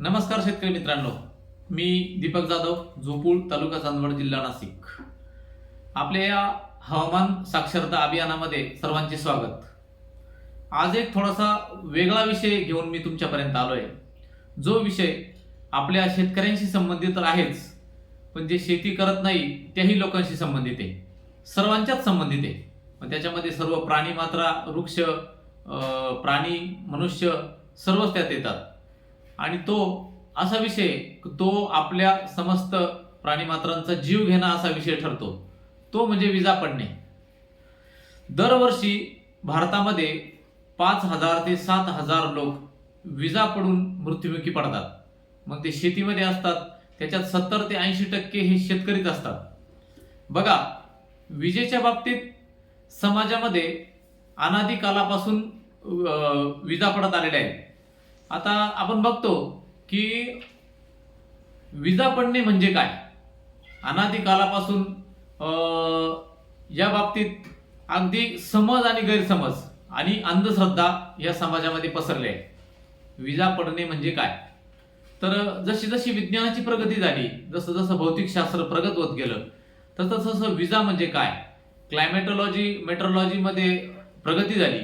नमस्कार शेतकरी मित्रांनो. मी दीपक जाधव झोपूळ तालुका चांदवड जिल्हा नाशिक. आपल्या या हवामान साक्षरता अभियानामध्ये सर्वांचे स्वागत. आज एक थोडासा वेगळा विषय घेऊन मी तुमच्यापर्यंत आलो आहे जो विषय आपल्या शेतकऱ्यांशी संबंधित तर आहेच पण जे शेती करत नाही त्याही लोकांशी संबंधित आहे. सर्वांच्याच संबंधित आहे. मग त्याच्यामध्ये सर्व प्राणी मात्रा वृक्ष प्राणी मनुष्य सर्वच त्यात येतात. आणि तो असा विषय तो आपल्या समस्त प्राणीमात्रांचा जीव घेणा असा विषय ठरतो. तो म्हणजे विजा पडणे. दरवर्षी भारतामध्ये पाच हजार ते सात हजार लोक विजा पडून मृत्युमुखी पडतात. मग ते शेतीमध्ये असतात. त्याच्यात सत्तर ते ऐंशी टक्के हे शेतकरीच असतात. बघा विजेच्या बाबतीत समाजामध्ये अनादी कालापासून विजा पडत आलेल्या आहेत. आता आपण बघतो की विजा पडणे म्हणजे काय? अनादी कालापासून या बाबतीत अगदी समज आणि गैरसमज आणि अंधश्रद्धा या समाजामध्ये पसरले आहे. विजा पडणे म्हणजे काय? तर जशी जशी विज्ञानाची प्रगती झाली जसं जसं भौतिकशास्त्र प्रगत होत गेलं तसं तसं विजा म्हणजे काय? क्लायमेटॉलॉजी मेट्रोलॉजीमध्ये प्रगती झाली.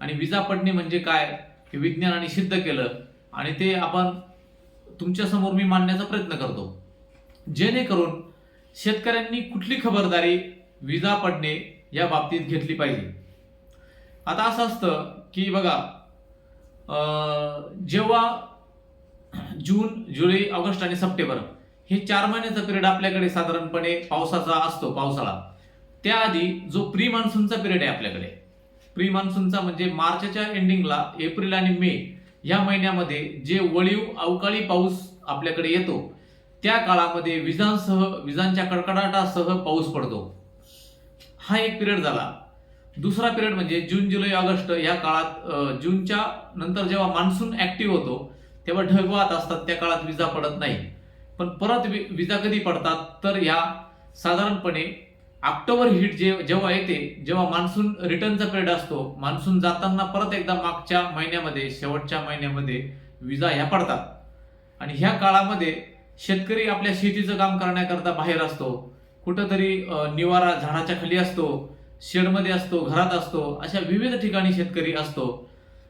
आणि विजा पडणे म्हणजे काय? हे विज्ञानाने सिद्ध केलं आणि ते आपण तुमच्यासमोर मी मांडण्याचा प्रयत्न करतो. जेणेकरून शेतकऱ्यांनी कुठली खबरदारी विजा पडणे या बाबतीत घेतली पाहिजे. आता असं असतं की बघा जेव्हा जून जुलै ऑगस्ट आणि सप्टेंबर हे चार महिन्याचा पिरियड आपल्याकडे साधारणपणे पावसाचा असतो पावसाळा. त्याआधी जो प्री मान्सूनचा पिरियड आहे आपल्याकडे प्री मान्सूनचा म्हणजे मार्चच्या एंडिंगला एप्रिल आणि मे या महिन्यामध्ये जे वळीव अवकाळी पाऊस आपल्याकडे येतो त्या काळामध्ये विजांसह विजांच्या कडकडाटासह पाऊस पडतो. हा एक पिरियड झाला. दुसरा पिरियड म्हणजे जून जुलै ऑगस्ट या काळात जूनच्या नंतर जेव्हा मान्सून ऍक्टिव्ह होतो तेव्हा ढगवात असतात त्या काळात विजा पडत नाही. पण परत वि- विजा कधी पडतात तर या साधारणपणे ऑक्टोबर हिट जे जेव्हा येते जेव्हा मान्सून रिटर्नचा पिरियड असतो मान्सून जाताना परत एकदा मागच्या महिन्यामध्ये शेवटच्या महिन्यामध्ये विजा ह्या पडतात. आणि ह्या काळामध्ये शेतकरी आपल्या शेतीचं काम करण्याकरता बाहेर असतो. कुठंतरी निवारा झाडाच्या खाली असतो शेडमध्ये असतो घरात असतो अशा विविध ठिकाणी शेतकरी असतो.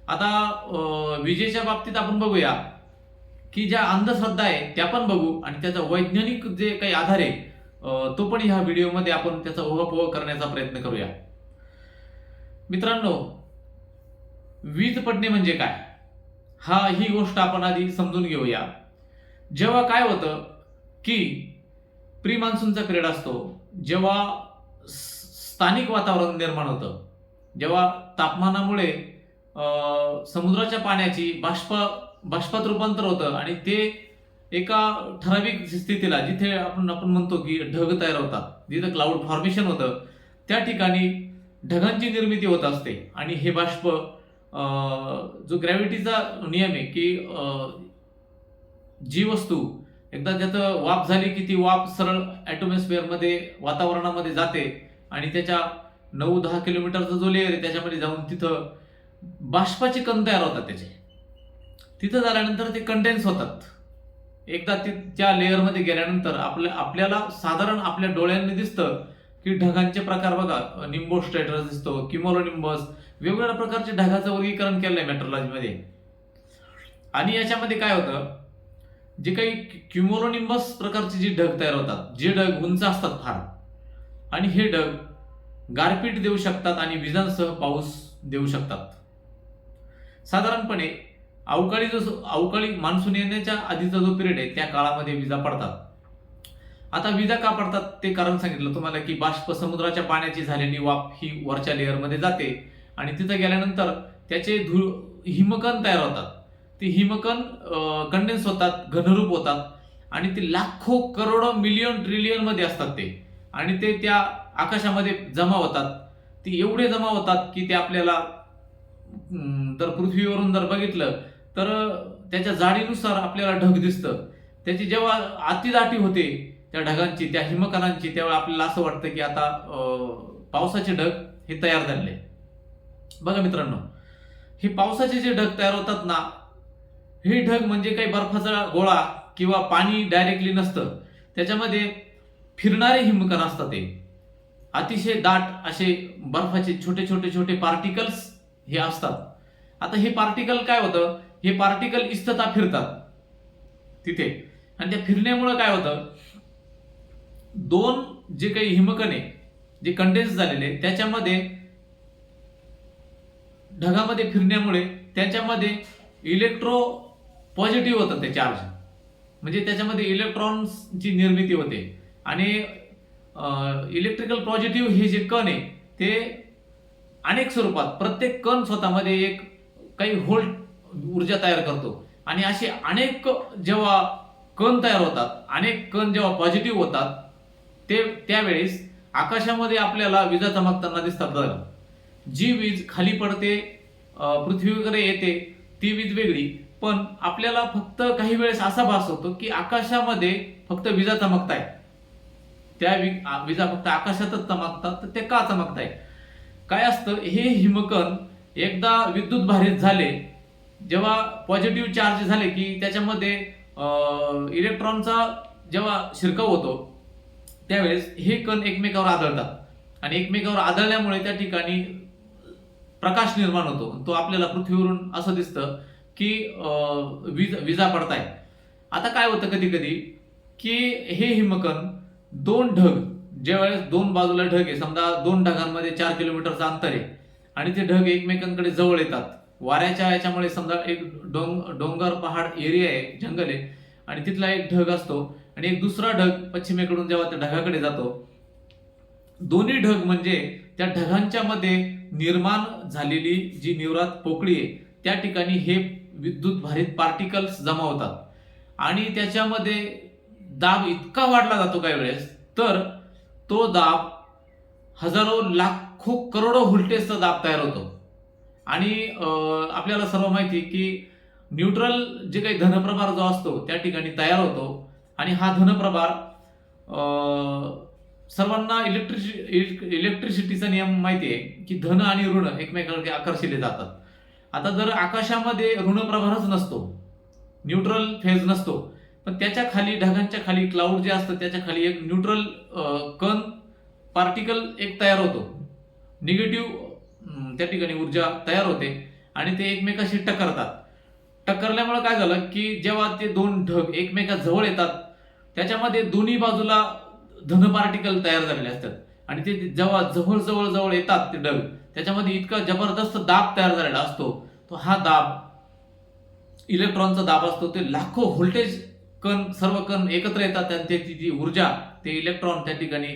आता विजेच्या बाबतीत आपण बघूया की ज्या अंधश्रद्धा आहे त्या पण बघू आणि त्याचा वैज्ञानिक जे काही आधार आहे तो पण ह्या व्हिडिओमध्ये आपण त्याचा ओघापोह करण्याचा प्रयत्न करूया. मित्रांनो वीज पडणे म्हणजे काय? हा ही गोष्ट आपण आधी समजून घेऊया. जेव्हा काय होतं की प्री मान्सूनचा पिरियड असतो जेव्हा स्थानिक वातावरण निर्माण होतं जेव्हा तापमानामुळे समुद्राच्या पाण्याची बाष्प बाष्पात रूपांतर होतं आणि ते एका ठराविक स्थितीला जिथे आपण आपण म्हणतो की ढग तयार होतात जिथं क्लाउड फॉर्मेशन होतं त्या ठिकाणी ढगांची निर्मिती होत असते. आणि हे बाष्प जो ग्रॅव्हिटीचा नियम आहे की जी वस्तू एकदा त्याचं वाफ झाली की ती वाफ सरळ ॲटोमॉस्फिअरमध्ये वातावरणामध्ये जाते आणि त्याच्या नऊ दहा किलोमीटरचा जो लेअर आहे त्याच्यामध्ये जाऊन तिथं बाष्पाचे कण तयार होतात त्याचे. तिथं झाल्यानंतर ते कंडेन्स होतात. एकदा ते त्या लेअरमध्ये गेल्यानंतर आपल्या आपल्याला साधारण आपल्या डोळ्यांनी दिसतं की ढगांचे प्रकार बघा निम्बोस स्ट्रेटस दिसतो किमोलोनिम्बस वेगवेगळ्या प्रकारचे ढगाचं वर्गीकरण केलं आहे मेट्रोलॉजीमध्ये आणि याच्यामध्ये काय होतं जे काही क्युमोलोनिम्बस प्रकारचे जे ढग तयार होतात जे ढग उंच असतात फार आणि हे ढग गारपीट देऊ शकतात आणि विजांसह पाऊस देऊ शकतात. साधारणपणे अवकाळी जो अवकाळी मान्सून येण्याच्या आधीचा जो पिरियड आहे त्या काळामध्ये विजा पडतात. आता विजा का पडतात ते कारण सांगितलं तुम्हाला की बाष्प समुद्राच्या पाण्याची झालेली वाफ ही वरच्या लेअरमध्ये जाते आणि तिथं गेल्यानंतर त्याचे धूळ हिमकण तयार होतात. ते हिमकण कंडेन्स होतात घनरूप होतात आणि ते लाखो करोडो मिलियन ट्रिलियनमध्ये असतात ते. आणि ते त्या आकाशामध्ये जमा होतात. ते एवढे जमा होतात की ते आपल्याला तर जर पृथ्वीवरून जर बघितलं तर त्याच्या जाडीनुसार आपल्याला ढग दिसतं. त्याची जेव्हा अतिदाटी होते त्या ढगांची त्या हिमकणांची त्यावेळी आपल्याला असं वाटतं की आता पावसाचे ढग हे तयार झाले बघा मित्रांनो हे पावसाचे जे ढग तयार होतात ना हे ढग म्हणजे काही बर्फाचा गोळा किंवा पाणी डायरेक्टली नसतं. त्याच्यामध्ये फिरणारे हिमकण असतात ते. अतिशय दाट असे बर्फाचे छोटे छोटे छोटे पार्टिकल्स हे असतात. आता हे पार्टिकल काय होतं? हे पार्टिकल इस्तता फिरतात. तिथे. आणि त्या फिरण्यामुळं काय होतं? दोन जे काही हिमकणे जे कंडेन्स झालेले त्याच्यामध्ये ढगामध्ये फिरण्यामुळे त्याच्यामध्ये इलेक्ट्रो पॉझिटिव्ह होतं ते चार्ज म्हणजे त्याच्यामध्ये इलेक्ट्रॉन्सची निर्मिती होते. आणि इलेक्ट्रिकल पॉझिटिव्ह हे जे कण आहे ते अनेक स्वरूपात प्रत्येक कण स्वतःमध्ये एक काही होल्ट ऊर्जा तयार करतो. आणि असे अनेक जेव्हा कण तयार होतात अनेक कण जेव्हा पॉझिटिव्ह होतात ते त्यावेळेस आकाशामध्ये आपल्याला विजा चमकताना दिसतात बघा. जी वीज खाली पडते पृथ्वीकडे येते ती वीज वेगळी. पण आपल्याला फक्त काही वेळेस असा भास होतो की आकाशामध्ये फक्त विजा चमकताय त्या विजा फक्त आकाशातच चमकतात तर ते का चमकताय काय असतं हे हिमकण एकदा विद्युत भारित झाले जेव्हा पॉझिटिव्ह चार्ज झाले की त्याच्यामध्ये इलेक्ट्रॉनचा जेव्हा शिरकाव होतो त्यावेळेस हे कण एकमेकावर आदळतात. आणि एकमेकावर आदळल्यामुळे त्या ठिकाणी प्रकाश निर्माण होतो. तो आपल्याला पृथ्वीवरून असं दिसतं की विज वीज विजा पडताय आता काय होतं कधी कधी की हे हिमकण दोन ढग ज्यावेळेस दोन बाजूला ढग आहे समजा दोन ढगांमध्ये चार किलोमीटरचं अंतर आहे आणि ते ढग एकमेकांकडे जवळ येतात. वाऱ्याच्या याच्यामुळे समजा एक डोंग डोंगर पहाड एरिया आहे जंगल आहे आणि तिथला एक ढग असतो आणि एक दुसरा ढग पश्चिमेकडून जेव्हा त्या ढगाकडे जातो दोन्ही ढग म्हणजे त्या ढगांच्या मध्ये निर्माण झालेली जी निवरात पोकळी आहे त्या ठिकाणी हे विद्युत भारित पार्टिकल्स जमा होतात. आणि त्याच्यामध्ये दाब इतका वाढला जातो काही वेळेस तर तो दाब हजारो लाखो करोडो व्होल्टेजचा दाब तयार होतो. आणि आपल्याला सर्व माहिती आहे की न्यूट्रल जे काही धनप्रभार जो असतो त्या ठिकाणी तयार होतो. आणि हा धनप्रभार सर्वांना इलेक्ट्रिसि इलेक्ट्रिसिटीचा नियम माहिती आहे की धन आणि ऋण एकमेकांकडे आकर्षिले जातात. आता जर आकाशामध्ये ऋण प्रभारच नसतो न्यूट्रल फेज नसतो पण त्याच्याखाली ढगांच्या खाली क्लाउड जे असतं त्याच्याखाली एक न्यूट्रल कण पार्टिकल एक तयार होतो. निगेटिव्ह त्या ठिकाणी ऊर्जा तयार होते आणि ते एकमेकाशी टकरतात. टक्करल्यामुळे काय झालं की जेव्हा ते दोन ढग एकमेका जवळ येतात त्याच्यामध्ये दोन्ही बाजूला धन पार्टिकल तयार झालेले असतात. आणि ते जेव्हा जवळ जवळ जवळ येतात ते ढग त्याच्यामध्ये इतका जबरदस्त दाब तयार झालेला असतो. तो हा दाब इलेक्ट्रॉनचा दाब असतो. ते लाखो व्होल्टेज कण सर्व कण एकत्र येतात आणि त्याची जी ऊर्जा ते इलेक्ट्रॉन त्या ठिकाणी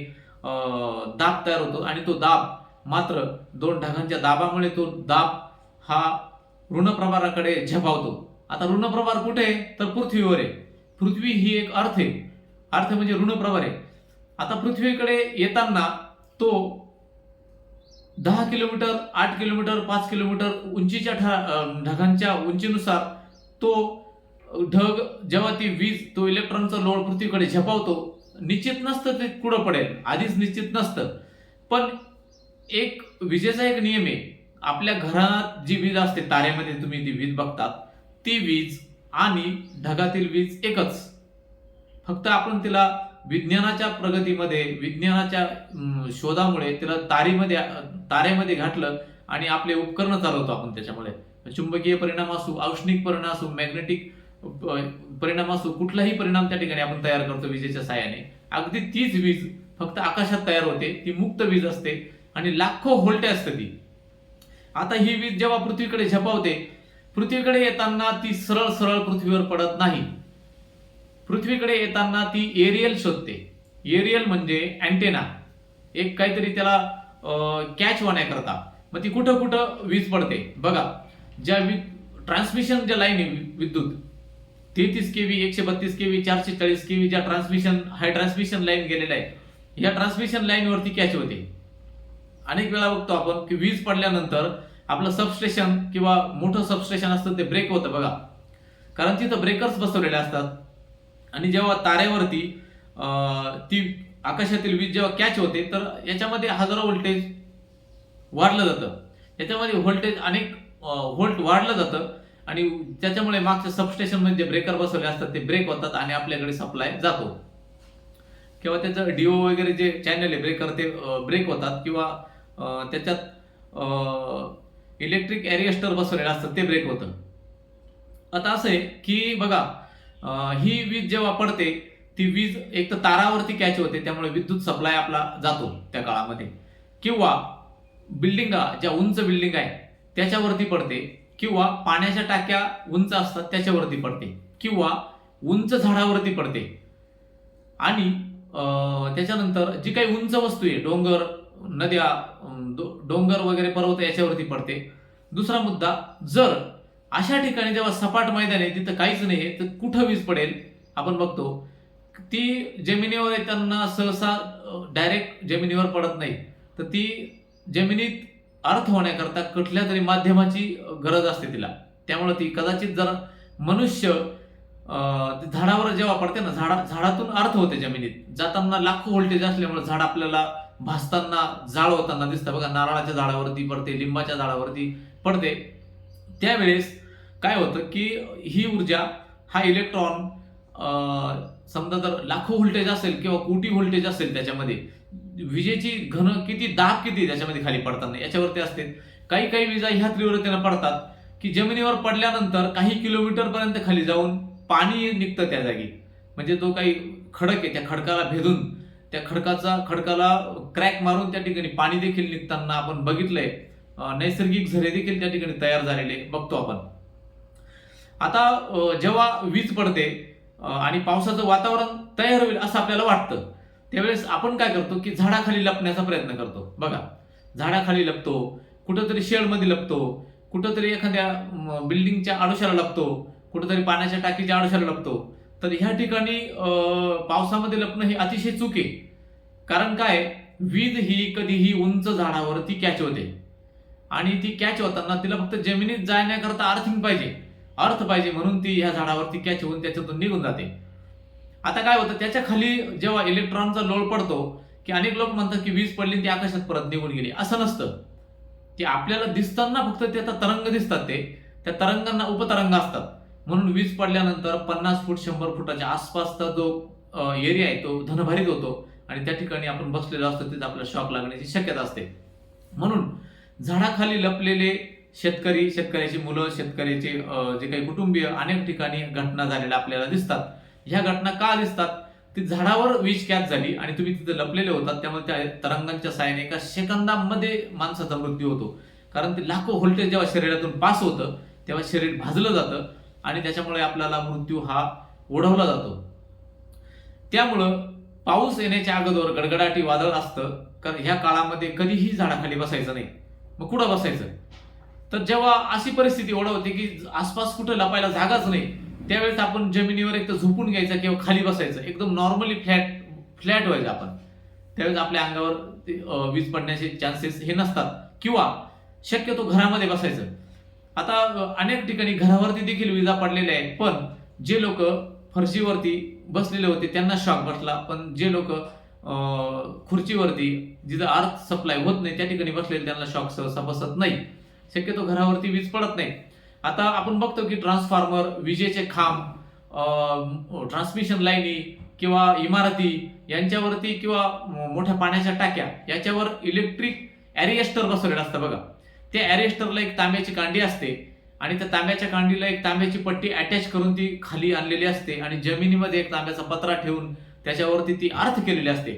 दाब तयार होतो आणि तो दाब मात्र दोन ढगांच्या दाबामुळे तो दाब हा ऋणप्रभाराकडे झेपावतो. आता ऋणप्रभार कुठे आहे? तर पृथ्वीवर आहे. पृथ्वी ही एक अर्थ आहे. अर्थ म्हणजे ऋणप्रभार आहे. आता पृथ्वीकडे येताना तो दहा किलोमीटर आठ किलोमीटर पाच किलोमीटर उंचीच्या ठा- ढगांच्या उंचीनुसार तो ढग जेव्हा ती वीज तो इलेक्ट्रॉनचा लोड पृथ्वीकडे झेपावतो निश्चित नसतं ते कुठं पडेल. आधीच निश्चित नसतं. पण एक विजेचा एक नियम आहे. आपल्या घरात जी वीज असते ताऱ्यामध्ये तुम्ही ती वीज बघतात ती वीज आणि ढगातील वीज एकच. फक्त आपण तिला विज्ञानाच्या प्रगतीमध्ये विज्ञानाच्या शोधामुळे तिला तारीमध्ये तारेमध्ये घातलं आणि आपले उपकरण चालवतो आपण त्याच्यामुळे. चुंबकीय परिणाम असू औष्णिक परिणाम असू मॅग्नेटिक परिणाम असो कुठलाही परिणाम त्या ठिकाणी आपण तयार करतो विजेच्या साहाय्याने अगदी तीच वीज फक्त आकाशात तयार होते ती मुक्त वीज असते. आणि लाखो होल्टे असते ती. आता ही वीज जेव्हा पृथ्वीकडे झपावते पृथ्वीकडे येताना ती सरळ सरळ पृथ्वीवर पडत नाही. पृथ्वीकडे येताना ती एरियल शोधते. एरियल म्हणजे अँटेना एक काहीतरी त्याला कॅच करता मग ती कुठं कुठं वीज पडते. बघा ज्या वीज ट्रान्समिशन ज्या लाईन आहे विद्युत तेहतीस केव्ही एकशे बत्तीस केव्ही चारशे चाळीस केव्ही ज्या ट्रान्समिशन हाय ट्रान्समिशन लाईन गेलेल्या आहे या ट्रान्समिशन लाईनवरती कॅच होते. अनेक वेळा बघतो आपण की वीज पडल्यानंतर आपलं सबस्टेशन किंवा मोठं सबस्टेशन असतं ते ब्रेक होतं बघा. कारण तिथं ब्रेकर्स बसवलेले असतात. आणि जेव्हा तारेवरती ती आकाशातील वीज जेव्हा कॅच होते तर याच्यामध्ये हजारो व्होल्टेज वाढलं जातं. याच्यामध्ये व्होल्टेज अनेक व्होल्ट वाढलं जातं. आणि त्याच्यामुळे मागच्या सबस्टेशनमध्ये जे ब्रेकर बसवले असतात ते ब्रेक होतात आणि आपल्याकडे सप्लाय जातो. किंवा त्याचं डिओ वगैरे जे चॅनल आहे ब्रेकर ते ब्रेक होतात. किंवा त्याच्यात इलेक्ट्रिक एरिएस्टर बसवलेलं असतं ते ब्रेक होतं. आता असं आहे की बघा ही वीज जेव्हा पडते ती वीज एक तर तारावरती कॅच होते त्यामुळे विद्युत सप्लाय आपला जातो त्या काळामध्ये. किंवा बिल्डिंगा ज्या उंच बिल्डिंग आहे त्याच्यावरती पडते किंवा पाण्याच्या टाक्या उंच असतात त्याच्यावरती पडते किंवा उंच झाडावरती पडते. आणि त्याच्यानंतर जी काही उंच वस्तू आहे डोंगर नद्या डोंगर वगैरे पर्वत याच्यावरती पडते. दुसरा मुद्दा जर अशा ठिकाणी जेव्हा सपाट मैदान आहे तिथं काहीच नाही आहे तर कुठं वीज पडेल? आपण बघतो ती जमिनीवर येताना सहसा डायरेक्ट जमिनीवर पडत नाही. तर ती जमिनीत अर्थ होण्याकरता कुठल्या तरी माध्यमाची गरज असते तिला. त्यामुळे ती कदाचित जर मनुष्य झाडावर जेव्हा पडते ना झाडा झाडातून अर्थ होते जमिनीत. जाताना लाखो व्होल्टेज असल्यामुळे झाड आपल्याला भासताना जाळ होताना दिसतं. बघा नारळाच्या झाडावरती पडते लिंबाच्या झाडावरती पडते. त्यावेळेस काय होतं की ही ऊर्जा हा इलेक्ट्रॉन समजा जर लाखो व्होल्टेज असेल किंवा कोटी व्होल्टेज असेल त्याच्यामध्ये विजेची घन किती दाब किती त्याच्यामध्ये खाली पडताना याच्यावरती असते. काही काही विजा ह्या तीव्रतेनं पडतात की जमिनीवर पडल्यानंतर काही किलोमीटरपर्यंत खाली जाऊन पाणी निघतं त्या जागी. म्हणजे तो काही खडक आहे त्या खडकाला भेदून त्या खडकाचा खडकाला क्रॅक मारून त्या ठिकाणी पाणी देखील निघताना आपण बघितलंय. नैसर्गिक झरे देखील त्या ठिकाणी तयार झालेले बघतो आपण. आता जेव्हा वीज पडते आणि पावसाचं वातावरण तयार होईल असं आपल्याला वाटतं त्यावेळेस आपण काय करतो की झाडाखाली लपण्याचा प्रयत्न करतो. बघा झाडाखाली लपतो कुठंतरी शेडमध्ये लपतो कुठंतरी एखाद्या बिल्डिंगच्या आडोशाला लपतो कुठंतरी पाण्याच्या टाकीच्या आडोशाला लपतो तर ह्या ठिकाणी पावसामध्ये लपणं हे अतिशय चूक. आहे कारण काय? वीज ही कधीही उंच झाडावरती कॅच होते. आणि ती कॅच होताना तिला फक्त जमिनीत जाण्याकरता अर्थिंग पाहिजे. अर्थ पाहिजे म्हणून ती ह्या झाडावरती कॅच होऊन त्याच्यातून निघून जाते. आता काय होतं? त्याच्याखाली जेव्हा इलेक्ट्रॉनचा लोड पडतो की अनेक लोक म्हणतात की वीज पडली ती आकाशात परत निघून गेली. असं नसतं. ते आपल्याला दिसताना फक्त ते आता तरंग दिसतात ते. त्या तरंगांना उपतरंग असतात. म्हणून वीज पडल्यानंतर पन्नास फूट शंभर फुटाच्या आसपासचा जो एरिया आहे तो धनभारित होतो. आणि त्या ठिकाणी आपण बसलेलो असतो तिथे आपल्याला शॉक लागण्याची शक्यता असते. म्हणून झाडाखाली लपलेले शेतकरी शेतकऱ्याची मुलं शेतकऱ्याचे जे काही कुटुंबीय अनेक ठिकाणी घटना झालेल्या आपल्याला दिसतात. ह्या घटना का दिसतात? ती झाडावर वीज कॅच झाली आणि तुम्ही तिथे लपलेले होतात त्यामुळे त्या तरंगांच्या साहाय्याने एका सेकंदामध्ये माणसाचा मृत्यू होतो. कारण ते लाखो व्होल्टेज जेव्हा शरीरातून पास होतं तेव्हा शरीर भाजलं जातं. आणि त्याच्यामुळे आपल्याला मृत्यू हा ओढवला जातो. त्यामुळं पाऊस येण्याच्या अगोदर गडगडाटी वादळ असतं. कारण ह्या काळामध्ये कधीही झाडाखाली बसायचं नाही. मग कुठं बसायचं? तर जेव्हा अशी परिस्थिती ओढवते की आसपास कुठं लपायला जागाच नाही त्यावेळेस आपण जमिनीवर एक तर झोपून घ्यायचं किंवा खाली बसायचं. एकदम नॉर्मली फ्लॅट फ्लॅट व्हायचं आपण. त्यावेळेस आपल्या अंगावर वीज पडण्याचे चान्सेस हे नसतात. किंवा शक्यतो घरामध्ये बसायचं. आता अनेक ठिकाणी घरावरती देखील विजा पडलेल्या आहेत पण जे लोक फरशीवरती बसलेले होते त्यांना शॉक बसला. पण जे लोक खुर्चीवरती जिथं अर्थ सप्लाय होत नाही त्या ठिकाणी बसलेले त्यांना शॉक सहसा बसत नाही. शक्यतो घरावरती वीज पडत नाही. आता आपण बघतो की ट्रान्सफॉर्मर विजेचे खांब ट्रान्समिशन लाईनी किंवा इमारती यांच्यावरती किंवा मोठ्या पाण्याच्या टाक्या याच्यावर इलेक्ट्रिक ॲरिएस्टर बसवलेलं असतं बघा. त्या ॲरिएस्टरला एक तांब्याची कांडी असते आणि त्या तांब्याच्या कांडीला एक तांब्याची पट्टी अटॅच करून ती खाली आणलेली असते आणि जमिनीमध्ये एक तांब्याचा पत्रा ठेवून त्याच्यावरती ती अर्थ केलेली असते.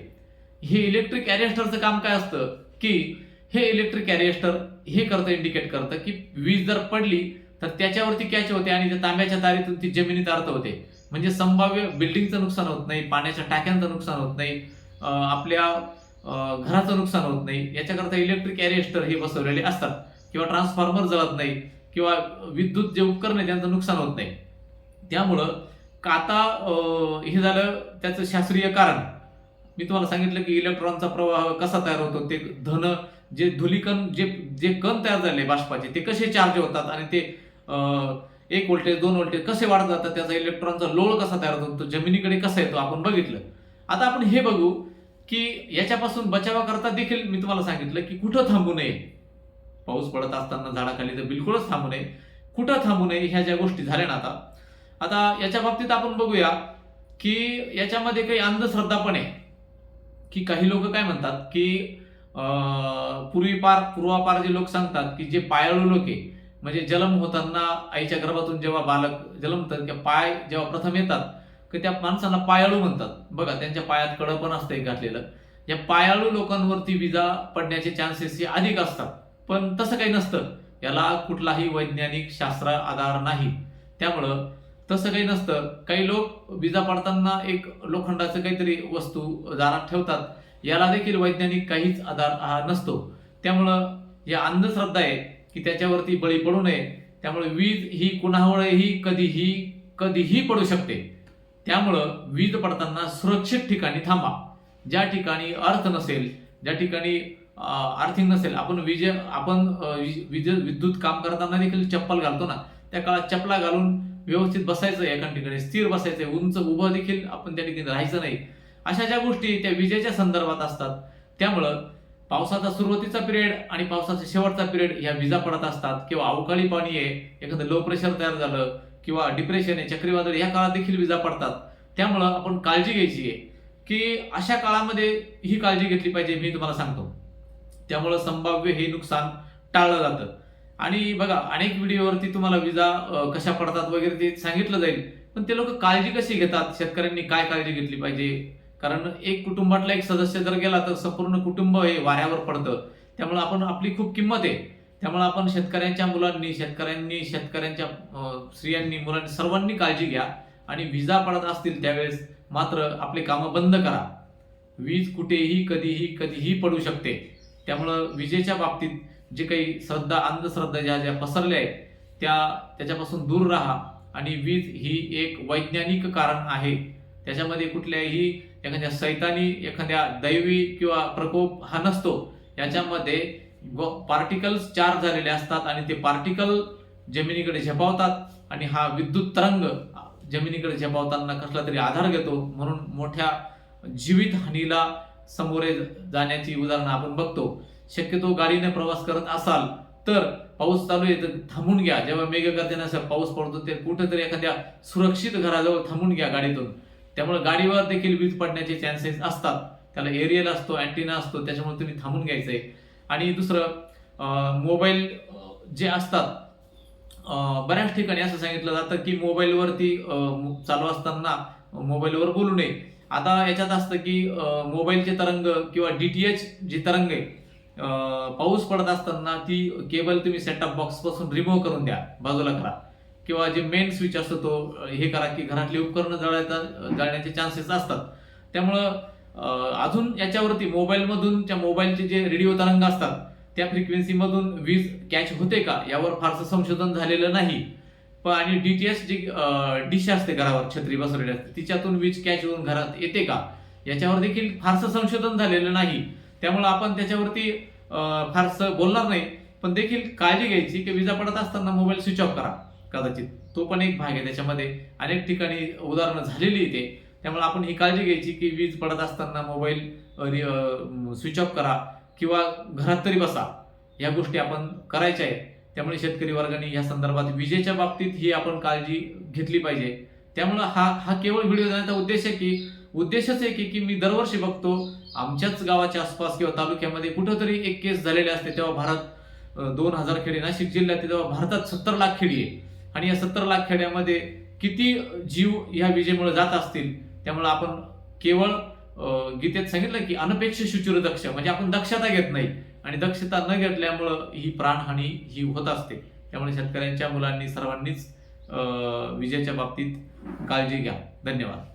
हे इलेक्ट्रिक ॲरिएस्टरचं काम काय असतं? की हे इलेक्ट्रिक ॲरिएस्टर हे करतं इंडिकेट करतं की वीज जर पडली तर त्याच्यावरती कॅच होते आणि त्या तांब्याच्या तारीतून ती जमिनीत अर्थ होते. म्हणजे संभाव्य बिल्डिंगचं नुकसान होत नाही पाण्याच्या टाक्यांचं नुकसान होत नाही आपल्या घराचं नुकसान होत नाही. याच्याकरता इलेक्ट्रिक कॅरिएस्टर हे बसवलेले असतात. किंवा ट्रान्सफॉर्मर जळत नाही. किंवा विद्युत जे उपकरण आहे त्यांचं नुकसान होत नाही. त्यामुळं का आता हे झालं त्याचं शास्त्रीय कारण. मी तुम्हाला सांगितलं की इलेक्ट्रॉनचा प्रवाह कसा तयार होतो ते धन जे धुलीकण जे जे कण तयार झाले बाष्पाचे ते कसे चार्ज होतात आणि ते एक व्होल्टेज दोन व्होल्टेज कसे वाढत जातात त्याचा इलेक्ट्रॉनचा लोळ कसा तयार होतो तो जमिनीकडे कसा येतो आपण बघितलं. आता आपण हे बघू की याच्यापासून बचावाकरता देखील मी तुम्हाला सांगितलं की कुठं थांबू नये. पाऊस पडत असताना झाडाखाली तर बिलकुलच थांबू नये. कुठं थांबू नये ह्या ज्या गोष्टी झाल्या ना आता. आता याच्या बाबतीत आपण बघूया की याच्यामध्ये काही अंधश्रद्धा पण आहे. की काही लोक काय म्हणतात की पूर्वीपार पूर्वापार जे लोक सांगतात की जे पायाळू लोक आहे म्हणजे जन्म होताना आईच्या गर्भातून जेव्हा बालक जन्मतात किंवा पाय जेव्हा प्रथम येतात की त्या माणसांना पायाळू म्हणतात. बघा त्यांच्या पायात कडं पण असतं एक घातलेलं. या पायाळू लोकांवरती विजा पडण्याचे चान्सेस हे अधिक असतात. पण तसं काही नसतं. याला कुठलाही वैज्ञानिक शास्त्र आधार नाही. त्यामुळं तसं काही नसतं. काही लोक विजा पडताना एक लोखंडाचं काहीतरी वस्तू दारात ठेवतात. याला देखील वैज्ञानिक काहीच आधार हा नसतो. त्यामुळं या अंधश्रद्धा आहे की त्याच्यावरती बळी पडू नये. त्यामुळे वीज ही कुणावरही कधीही कधीही पडू शकते. त्यामुळं वीज पडताना सुरक्षित ठिकाणी थांबा. ज्या ठिकाणी अर्थ नसेल ज्या ठिकाणी आर्थिंग नसेल आपण विज आपण विज विज- विद्युत काम करताना देखील चप्पल घालतो ना त्या काळात चपला घालून व्यवस्थित बसायचं एका ठिकाणी स्थिर बसायचं उंच उभं देखील आपण त्या ठिकाणी राहायचं नाही. अशा ज्या गोष्टी त्या विजेच्या संदर्भात असतात त्यामुळं पावसाचा सुरुवातीचा पिरियड आणि पावसाचा शेवटचा पिरियड ह्या विजा पडत असतात किंवा अवकाळी पाणी आहे एखादं लो प्रेशर तयार झालं किंवा डिप्रेशन आहे चक्रीवादळ ह्या काळात देखील विजा पडतात. त्यामुळं आपण काळजी घ्यायची आहे की अशा काळामध्ये ही काळजी घेतली पाहिजे मी तुम्हाला सांगतो. त्यामुळं संभाव्य हे नुकसान टाळलं जातं. आणि बघा अनेक व्हिडिओवरती तुम्हाला विजा कशा पडतात वगैरे ते सांगितलं जाईल पण ते लोक काळजी कशी घेतात? शेतकऱ्यांनी काय काळजी घेतली पाहिजे? कारण एक कुटुंबातला एक सदस्य जर गेला तर संपूर्ण कुटुंब हे वाऱ्यावर पडतं. त्यामुळे आपण आपली खूप किंमत आहे. त्यामुळे आपण शेतकऱ्यांच्या मुलांनी शेतकऱ्यांनी शेतकऱ्यांच्या स्त्रियांनी मुलांनी सर्वांनी काळजी घ्या आणि विजा पडत असतील त्यावेळेस मात्र आपले कामं बंद करा. वीज कुठेही कधीही कधीही पडू शकते. त्यामुळं विजेच्या बाबतीत जे काही श्रद्धा अंधश्रद्धा ज्या ज्या पसरल्या आहेत त्या त्याच्यापासून दूर राहा आणि वीज ही एक वैज्ञानिक कारण आहे. त्याच्यामध्ये कुठल्याही एखाद्या सैतानी एखाद्या दैवी किंवा प्रकोप हा नसतो. याच्यामध्ये पार्टिकल्स चार्ज झालेले असतात आणि ते पार्टिकल जमिनीकडे झेपावतात आणि हा विद्युत तरंग जमिनीकडे झेपावताना कसला तरी आधार घेतो. म्हणून मोठ्या जीवित हानीला सामोरे जाण्याची उदाहरणं आपण बघतो. शक्यतो गाडीने प्रवास करत असाल तर पाऊस चालू आहे तर थांबून घ्या. जेव्हा मेघगर्जनासह पाऊस पडतो ते कुठेतरी एखाद्या सुरक्षित घराजवळ थांबून घ्या गाडीतून. त्यामुळे गाडीवर देखील वीज पडण्याचे चान्सेस असतात. त्याला एरियल असतो अँटिना असतो त्याच्यामुळे तुम्ही थांबून घ्यायचं आहे आणि दुसरं मोबाईल जे असतात बऱ्याच ठिकाणी असं सांगितलं जातं की मोबाईलवरती चालू असताना मोबाईलवर बोलू नये. आता याच्यात असतं की मोबाईलचे तरंग किंवा डी टी एच जी तरंग आहे पाऊस पडत असताना ती केबल तुम्ही सेटअप बॉक्सपासून रिमूव्ह करून द्या बाजूला करा. किंवा जे मेन स्विच असतो तो हे करा की घरातली उपकरणं जळायचा जळण्याचे चान्सेस असतात. त्यामुळं अजून याच्यावरती मोबाईलमधून त्या मोबाईलचे जे रेडिओ तरंग असतात त्या फ्रिक्वेन्सीमधून वीज कॅच होते का? यावर फारसं संशोधन झालेलं नाही. पण आणि डीटीएस जी डिश असते घरावर छत्री बसवलेली असते तिच्यातून वीज कॅच होऊन घरात येते का? याच्यावर देखील फारसं संशोधन झालेलं नाही. त्यामुळं आपण त्याच्यावरती फारसं बोलणार नाही. पण देखील काळजी घ्यायची की विजा पडत असताना मोबाईल स्विच ऑफ करा कदाचित. तो पण एक भाग आहे त्याच्यामध्ये. अनेक ठिकाणी उदाहरणं झालेली इथे त्यामुळे आपण ही काळजी घ्यायची की वीज पडत असताना मोबाईल स्विच ऑफ करा किंवा घरात तरी बसा. या गोष्टी आपण करायच्या आहेत. त्यामुळे शेतकरी वर्गाने या संदर्भात विजेच्या बाबतीत ही आपण काळजी घेतली पाहिजे. त्यामुळं हा हा केवळ व्हिडिओ जाण्याचा उद्देश आहे की उद्देशच आहे की की मी दरवर्षी बघतो आमच्याच गावाच्या आसपास किंवा तालुक्यामध्ये कुठंतरी एक केस झालेले असते. तेव्हा भारत दोन हजार खेडी नाशिक जिल्ह्यात तेव्हा भारतात सत्तर लाख खेडी आहे. आणि या सत्तर लाख खेड्यामध्ये किती जीव ह्या विजेमुळे जात असतील? त्यामुळे आपण केवळ गीतेत सांगितलं की अनपेक्ष शुचिर दक्ष म्हणजे आपण दक्षता घेत नाही. आणि दक्षता न घेतल्यामुळं ही प्राणहानी ही होत असते. त्यामुळे शेतकऱ्यांच्या मुलांनी सर्वांनीच विजेच्या बाबतीत काळजी घ्या. धन्यवाद.